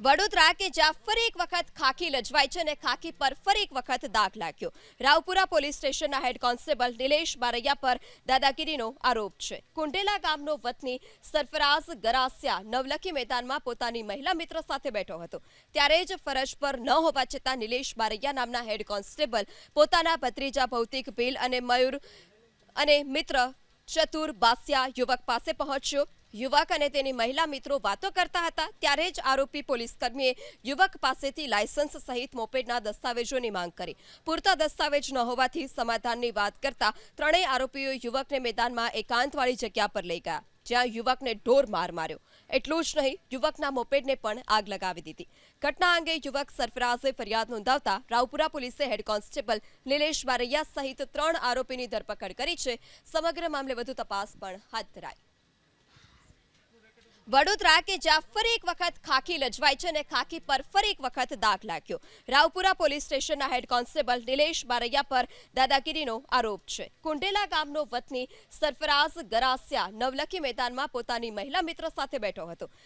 વડોદરા કે જ્યાં ફરી એક વખત ખાખી લજવાઈ છે અને ખાખી પર ફરી એક વખત દાગ લાગ્યો. રાવપુરા પોલીસ સ્ટેશનના હેડ કોન્સ્ટેબલ નિલેશ બારૈયા પર દાદાગીરીનો આરોપ છે. કુંડેલા ગામનો વતની સરફરાઝ ગરાસિયા નવલખી મેદાનમાં પોતાની મહિલા મિત્ર સાથે બેઠો હતો. ત્યારે જ ફરજ પર ન હોવા છતાં નિલેશ બારૈયા નામના હેડ કોન્સ્ટેબલ પોતાના ભત્રીજા ભૌતિક ભીલ અને મયુર અને મિત્ર ચતુર બાસિયા યુવક પાસે પહોંચ્યો. યુવક અને તેની મહિલા મિત્રો વાતો કરતા હતા, ત્યારે જ આરોપી પોલીસ કર્મીએ યુવક પાસેથી લાયસન્સ સહિત મોપેડના દસ્તાવેજોની માંગ કરી. પૂરતા દસ્તાવેજ ન હોવાથી સમાધાનની વાત કરતા ત્રણેય આરોપીઓ યુવકને મેદાનમાં એકાંતવાળી જગ્યા પર લઈ ગયા. જ્યાં યુવકને ઢોર માર માર્યો. એટલું જ નહીં, યુવકના મોપેડને પણ આગ લગાવી દીધી. ઘટના અંગે યુવક સરફરાઝે ફરિયાદ નોંધાવતા રાવપુરા પોલીસે હેડ કોન્સ્ટેબલ નિલેશ બારૈયા સહિત ત્રણ આરોપીની ધરપકડ કરી છે. સમગ્ર મામલે વધુ તપાસ પણ હાથ ધરાઈ. વડોદરા કે જ્યાં ફરી એક વખત ખાખી લજવાય છે અને ખાખી પર ફરી એક વખત દાગ લાગ્યો. રાવપુરા પોલીસ સ્ટેશનના હેડ કોન્સ્ટેબલ નિલેશ બારૈયા પર દાદાગીરીનો આરોપ છે. કુંડેલા ગામનો વતની સરફરાઝ ગરાસિયા નવલખી મેદાનમાં પોતાની મહિલા મિત્ર સાથે બેઠો હતો.